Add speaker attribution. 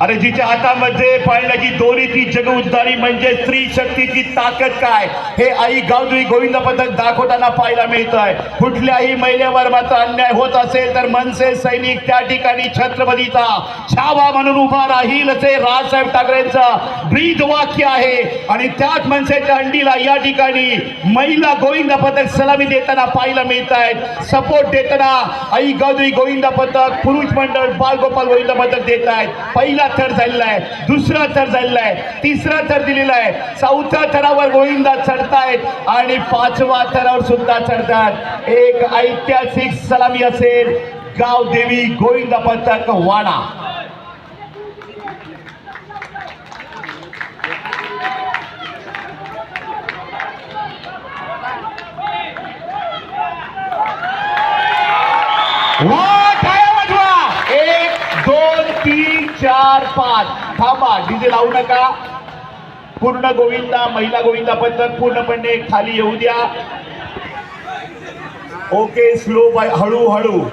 Speaker 1: अरे जिच्या हातामध्ये पाळण्याची दोरी ती जग उद्धारी म्हणजे स्त्री शक्तीची ताकद काय? हे आई गावदुई गोविंद पथक दाखवताना पाहायला मिळत आहे कुठल्याही महिलेवर मात्र अन्याय होत असेल तर मनसे सैनिक त्या ठिकाणी छत्रपतीचा छावा म्हणून उभा राहील असे राजसाहेब ठाकरेंचं ब्रीद वाक्य आहे. आणि त्याच मनसेच्या अंडीला या ठिकाणी महिला गोविंद पथक सलामी देताना पाहायला मिळत आहेत सपोर्ट देताना आई गावदुई गोविंद पथक पुरुष मंडळ बालगोपाल गोविंद पथक देत आहेत पहिला थर झालेला आहे. दुसरा थर झालेला आहे. तिसरा थर दिलेला आहे. चौथ्या थरावर गोविंदा चढतायत आणि पाचवा थरावर सुद्धा चढतात. एक ऐतिहासिक सलामी असेल. गावदेवी गोविंदा पथक वाडा. वा, चार पाच. थांबा डीजे लावू नका. पूर्ण गोविंदा महिला गोविंदा पद्धत पूर्णपणे खाली येऊ द्या. ओके स्लो बाय हळूहळू.